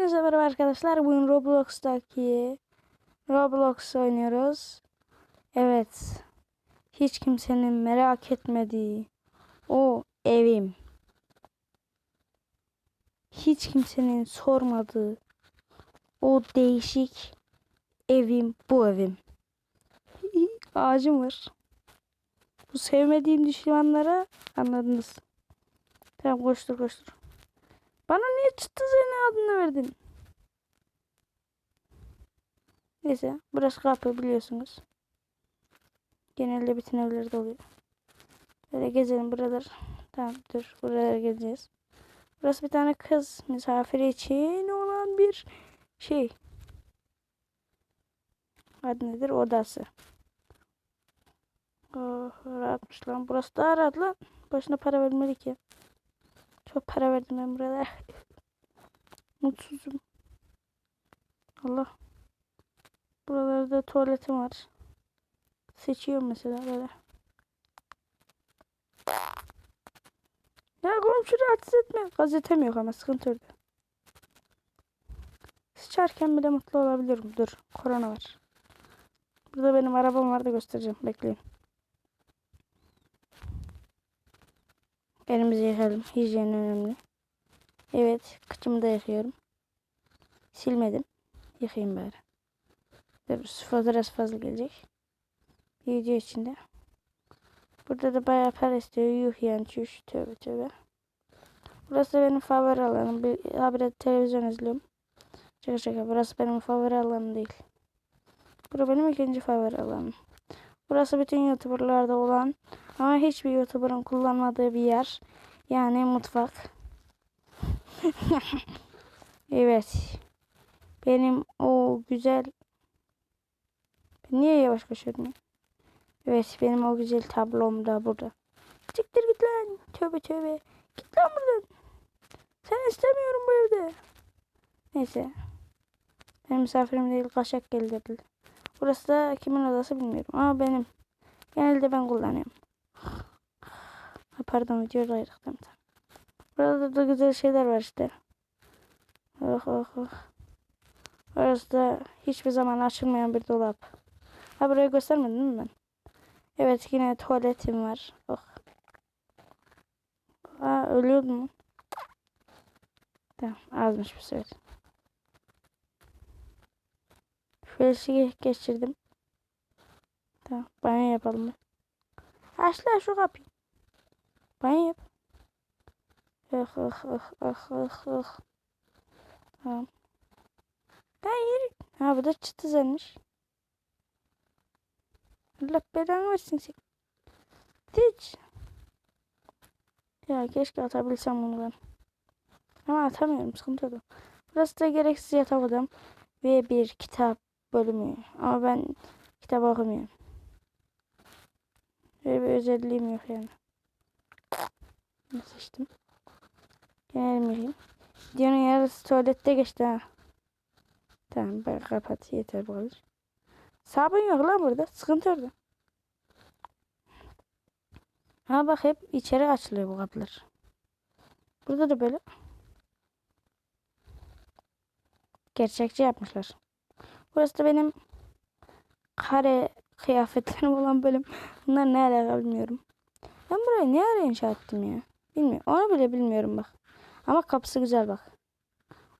Hepinize merhaba arkadaşlar. Bugün Roblox'taki Roblox oynuyoruz. Evet. Hiç kimsenin merak etmediği o evim. Hiç kimsenin sormadığı o değişik evim bu evim. Ağacım var. Bu sevmediğim düşmanlara anladınız. Tamam koştur koştur. Bana niye çıktı seni adını verdin? Neyse burası kapı biliyorsunuz. Genelde bütün evlerde oluyor. Böyle gezelim buralar. Tamam dur buralara gezeceğiz. Burası bir tane kız misafiri için olan bir şey. Adı nedir? Odası. Oh, rahatmış lan. Burası daha rahat lan. Başına para vermeli ki. Çok para verdim ben burada. Mutsuzum. Allah. Buralarda tuvaletim var. Seçiyorum mesela böyle. Ya komşu rahatsız etme. Gazetem yok ama sıkıntı orada. Sıçarken bile mutlu olabilirim. Dur. Korona var. Burada benim arabam var da göstereceğim. Bekleyin. Elimizi yıkayalım. Hijyen önemli. Evet. Kıçımı da yıkıyorum. Silmedim. Yıkayayım bari. Dur, fotoğraf fazla gelecek. Video içinde. Burada da bayağı para istiyor. Yuh yani çüş. Tövbe tövbe. Burası benim favori alanım. Bir habire televizyon izliyorum. Şaka şaka. Burası benim favori alanım değil. Burası benim ikinci favori alanım. Burası bütün YouTuber'larda olan ama hiçbir YouTuber'ın kullanmadığı bir yer. Yani mutfak. evet. Benim o güzel ben niye yavaş koşuyorum? Evet benim o güzel tablom da burada. Siktir git lan. Tövbe tövbe. Git lan buradan. Sen istemiyorum bu evde. Neyse. Benim misafirim değil kaşak geldi. Burası da kimin odası bilmiyorum ama benim. Genelde ben kullanıyorum. Pardon tamam tamam. Burada da güzel şeyler var işte. Oh oh oh. Orası da hiçbir zaman açılmayan bir dolap. Ha burayı göstermedim mi ben? Evet yine tuvaletim var. Oh. Aa ölüyordum mu? Tamam azmış bir sefer. Felsi geçirdim. Tamam banyo yapalım? Açla şu kapıyı. Banyo yap. Oh oh oh oh oh oh. Tamam. Ben yürü. Ha bu da çıtı zenmiş. Allah belanı versin sen. Hiç. Ya keşke atabilsem bunu ben. Ama atamıyorum sıkıntı yok. Burası da gereksiz yatak odam. Ve bir kitap bölümü. Ama ben kitap okumuyorum. Böyle bir özelliğim yok yani. Ne seçtim? Genel miyim? Videonun yarısı tuvalette geçti ha. Tamam ben kapat yeter bu kadar. Sabun yok lan burada. Sıkıntı orada. Ha bak hep içeri açılıyor bu kapılar. Burada da böyle. Gerçekçi yapmışlar. Burası da benim kare kıyafetlerim olan bölüm. Bunlar ne alaka bilmiyorum. Ben burayı ne ara inşa ettim ya? Bilmiyorum. Onu bile bilmiyorum bak. Ama kapısı güzel bak.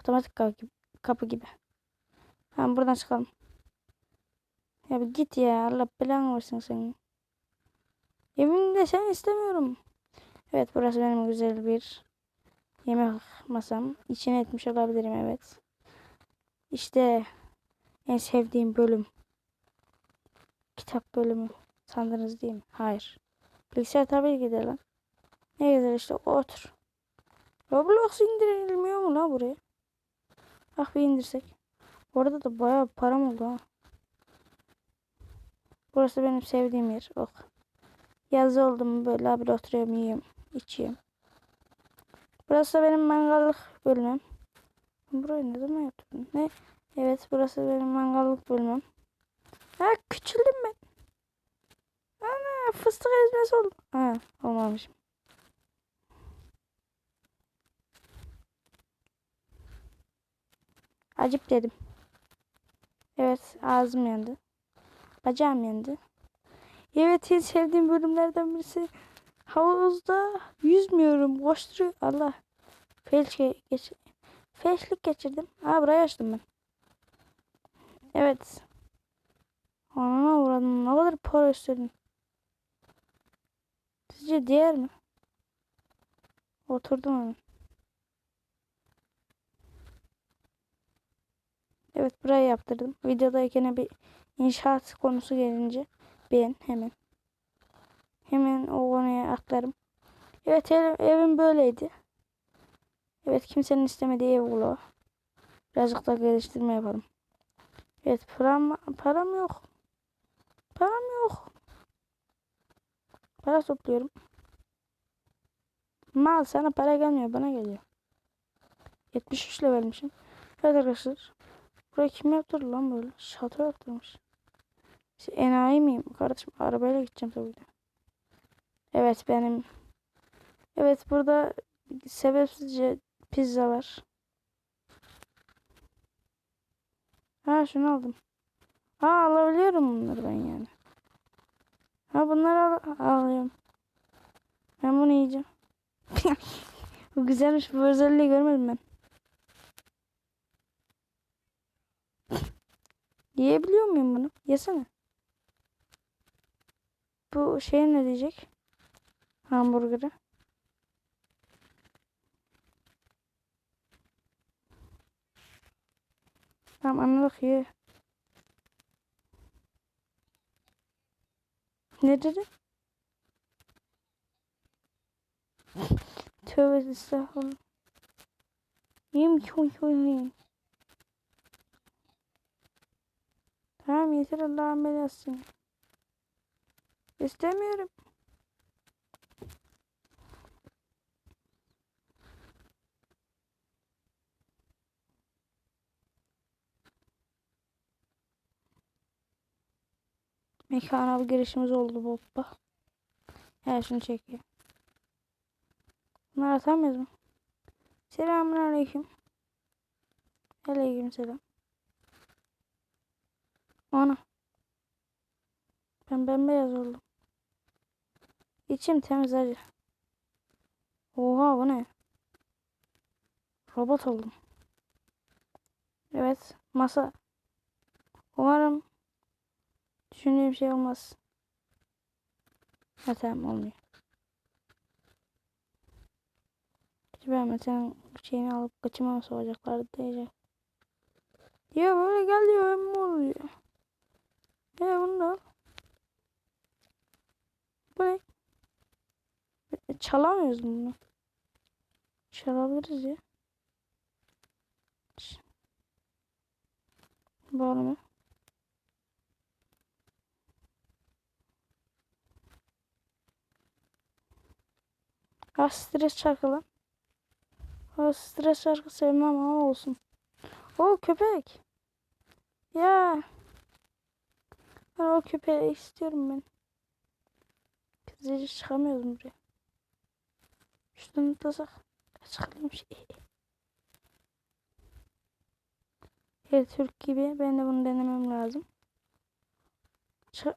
Otomatik kapı gibi. Kapı gibi. Tamam buradan çıkalım. Ya bir git ya. Allah belanı versin seni. Evimde sen istemiyorum. Evet burası benim güzel bir yemek masam. İçine etmiş olabilirim evet. İşte en sevdiğim bölüm. Kitap bölümü. Sandınız değil mi? Hayır. Bilgisayar tabii ki de lan. Ne güzel işte otur. Roblox indirilmiyor mu la buraya? Ah bir indirsek. Orada da bayağı param oldu ha. Burası benim sevdiğim yer. Oh. Yazı oldum böyle abi oturuyorum yiyorum. içiyorum. Burası benim mangallık bölümüm. Burayı ne zaman yaptım? Ne? Evet burası benim mangallık bölümüm. Ha küçüldüm ben. Ana fıstık ezmesi oldum. Ha olmamışım. Acip dedim. Evet ağzım yandı. Bacağım yandı. Evet en sevdiğim bölümlerden birisi. Havuzda yüzmüyorum. Koşturuyor. Allah. Felç ge- geç Felçlik geçirdim. Aa burayı açtım ben. Evet. Anana uğradım. Ne kadar para istedin. Sizce diğer mi? Oturdum hemen. Evet burayı yaptırdım. Videodayken bir inşaat konusu gelince ben hemen hemen o konuya aktarım. Evet ev- evim böyleydi. Evet kimsenin istemediği ev vlogu. Birazcık da geliştirme yaparım. Evet param, param yok. Param yok. Para topluyorum. Mal sana para gelmiyor bana geliyor. 73 levelmişim. Evet arkadaşlar. Burayı kim yaptırdı lan böyle? Şato yaptırmış. Siz enayi miyim kardeşim? Arabayla gideceğim tabii ki. Evet benim. Evet burada sebepsizce pizza var. Ha şunu aldım. Ha alabiliyorum bunları ben yani. Ha bunları al alıyorum. Ben bunu yiyeceğim. Güzelmiş. Bu özelliği görmedim ben. Yiyebiliyor muyum bunu? Yesene. Bu şey ne diyecek? Hamburgeri. Tamam anladık ye. Ne dedi? Tövbe estağfurullah. Yiyeyim ki oy Tamam yeter Allah'ın belası. İstemiyorum. Mekana bir girişimiz oldu baba. Her şunu çekiyor. Bunları atamıyoruz mu? Selamun aleyküm. Aleyküm selam. Ana. Ben bembeyaz oldum. İçim temiz acı. Oha bu ne? Robot oldum. Evet. Masa. Umarım düşündüğüm şey olmaz. Ha tamam olmuyor. Ben mesela şeyini alıp kaçıma soracaklar diyecek. Ya böyle geliyor hem oluyor. Ya bunu da. Bu ne? E, Çalamıyoruz bunu. Çalabiliriz ya. Mı? Ah stres şarkı lan. Ah stres şarkı sevmem ama olsun. O köpek. Ya. Ben o köpeği istiyorum ben. Kızıcı çıkamıyorum buraya. Şuradan atlasak. Çıkalım şey. Her Türk gibi ben de bunu denemem lazım. Çık.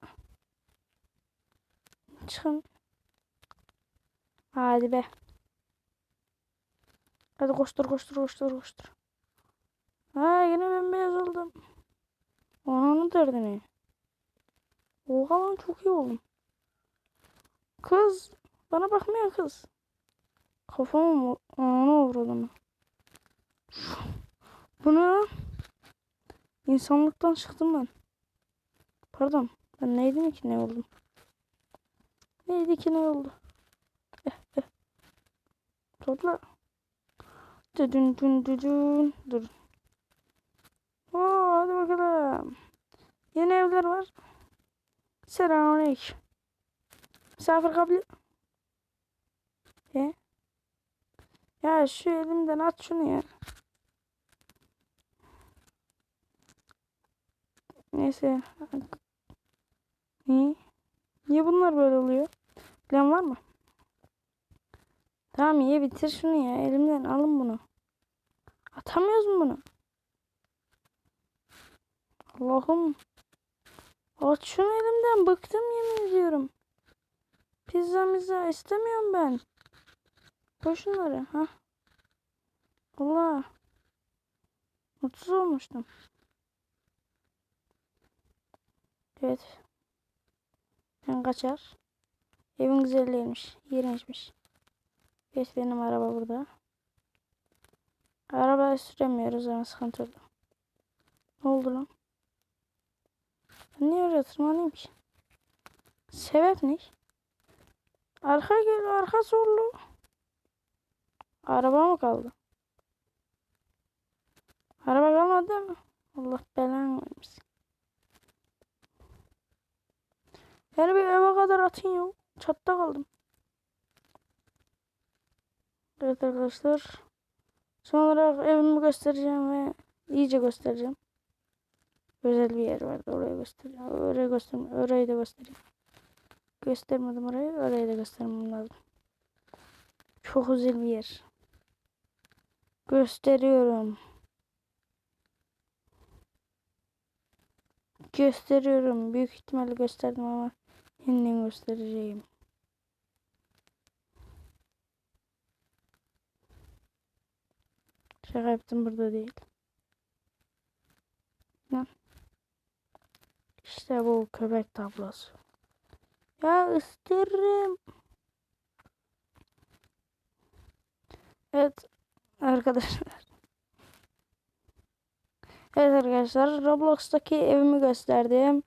Çıkın. Hadi be. Hadi koştur koştur koştur koştur. Ha yine bembeyaz oldum. Onun derdini. Oha çok iyi oldum. Kız. Bana bakmıyor kız. Kafamı ona vurdum. Bu ne? İnsanlıktan çıktım ben. Pardon. Ben neydim ki ne oldum? Neydi ki ne oldu? Eh, eh. Topla. Düdün dün düdün. Dur. Oo, hadi bakalım. Yeni evler var. Selamünaleyküm. Misafir kabul. E? Ya şu elimden at şunu ya. Neyse. Niye? Niye bunlar böyle oluyor? Plan var mı? Tamam ye bitir şunu ya. Elimden alın bunu. Atamıyoruz mu bunu? Allah'ım. Aç şunu elimden. Bıktım yemin ediyorum. Pizza mizza istemiyorum ben. Koy. Ha. Allah. Mutsuz olmuştum. Evet. Ben kaçar. Evin güzelliymiş. İğrençmiş. Evet benim araba burada. Araba süremiyoruz ama sıkıntı oldu. Ne oldu lan? Niye oraya tırmanayım? Sebep ne? Arka gel, arka zorlu. Araba mı kaldı? Araba kalmadı değil mi? Allah belanı vermesin. Beni bir eve kadar atın ya. Çatta kaldım. Evet arkadaşlar. Son olarak evimi göstereceğim ve iyice göstereceğim. Özel bir yer vardı. Orayı göstereceğim. Orayı göstereyim. Orayı da göstereyim. Göstermedim orayı. Orayı da göstermem lazım. Çok özel bir yer. Gösteriyorum. Gösteriyorum. Büyük ihtimalle gösterdim ama yeniden göstereceğim. Şaka yaptım burada değil. Lan. İşte bu köpek tablosu. Ya ısırırım. Evet arkadaşlar. Evet arkadaşlar Roblox'taki evimi gösterdim.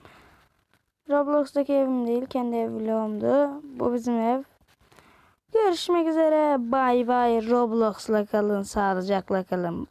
Roblox'taki evim değil kendi ev vlogumdu. Bu bizim ev. Görüşmek üzere. Bay bay. Roblox'la kalın. Sağlıcakla kalın.